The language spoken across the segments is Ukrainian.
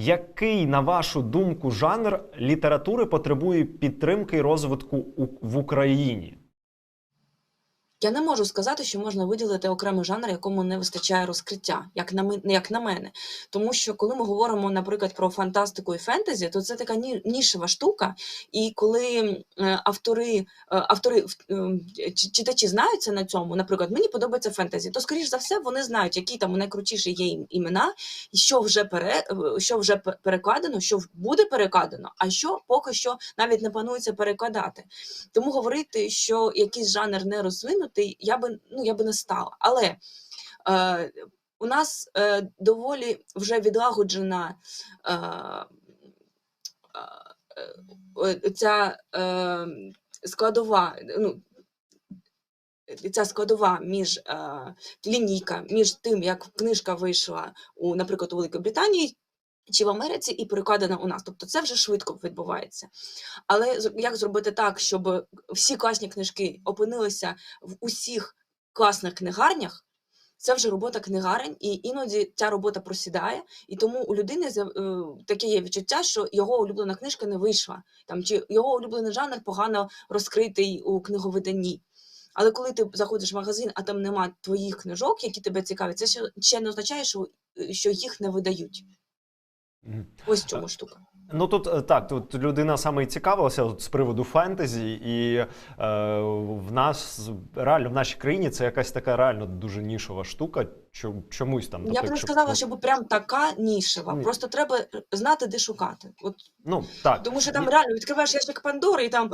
Який, на вашу думку, жанр літератури потребує підтримки і розвитку в Україні? Я не можу сказати, що можна виділити окремий жанр, якому не вистачає розкриття, як на мен- як на мене. Тому що коли ми говоримо, наприклад, про фантастику і фентезі, то це така ні- нішева штука. І коли е, автори, е, автори е, читачі знаються на цьому, наприклад, мені подобається фентезі, то скоріш за все вони знають, які там найкрутіші є імена, і що вже пере, що вже перекладено, що буде перекладено, а що поки що навіть не планується перекладати. Тому говорити, що якийсь жанр не розвинутий, я би ну я би не стала. Але е, у нас е, доволі вже відлагоджена е, е, е, ця е, складова. ну, Ця складова між е, лінійка, між тим, як книжка вийшла у, наприклад, у Великій Британії чи в Америці, і перекладена у нас. Тобто це вже швидко відбувається. Але як зробити так, щоб всі класні книжки опинилися в усіх класних книгарнях? Це вже робота книгарень, і іноді ця робота просідає, і тому у людини е, таке є відчуття, що його улюблена книжка не вийшла, там чи його улюблений жанр погано розкритий у книговиданні. Але коли ти заходиш в магазин, а там нема твоїх книжок, які тебе цікавлять, це ще, не означає, е, що їх не видають. Ось чому штука. Ну тут е, так, тут людина саме і цікавилася от, з приводу фентезі, і е, в нас реально в нашій країні це якась така реально дуже нішова штука. Чомусь там. Я тобто, б не сказала, щоб прям така нішева. Ні. Просто треба знати, де шукати. От Ну так. тому що там І- реально відкриваєш ящик Пандори і там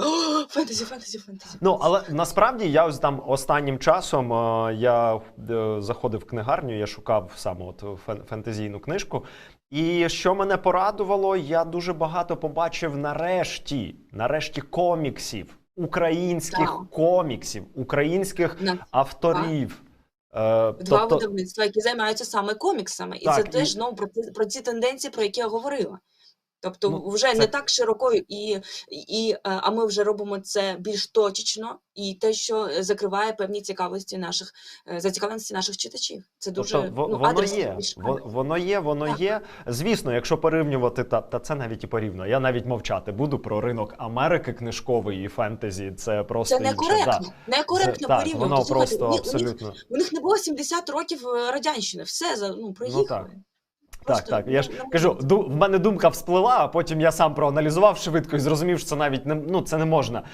фентезі, фентезі, фентезі. Ну, але насправді я ось там останнім часом е, я е, заходив в книгарню, я шукав саме от фентезійну книжку. І що мене порадувало, я дуже багато побачив нарешті, нарешті коміксів, українських да. коміксів, українських На авторів. Е, два тобто, видавництва, які займаються саме коміксами, і Так, це і- теж знову про, ці- про ці тенденції, про які я говорила. Тобто, Ну, вже це- не так широко, і, і, е, а ми вже робимо це більш точечно, і те, що закриває певні цікавості наших е, зацікавленості наших читачів. Це дуже Тобто ну, воно адресно є, більш воно є, воно Так. є. Звісно, якщо порівнювати, та, та це навіть і порівняно. Я навіть мовчати буду про ринок Америки книжковий і фентезі. Це просто Це некоректно. Да. Некоректно Це- так, порівнювати. воно Слухайте, просто у них- у них. У них не було 70 років е, радянщини. Все за ну проїхали. так. Так, так. Я ж кажу, ду, в мене думка всплила, а потім я сам проаналізував швидко і зрозумів, що це навіть не ну це не можна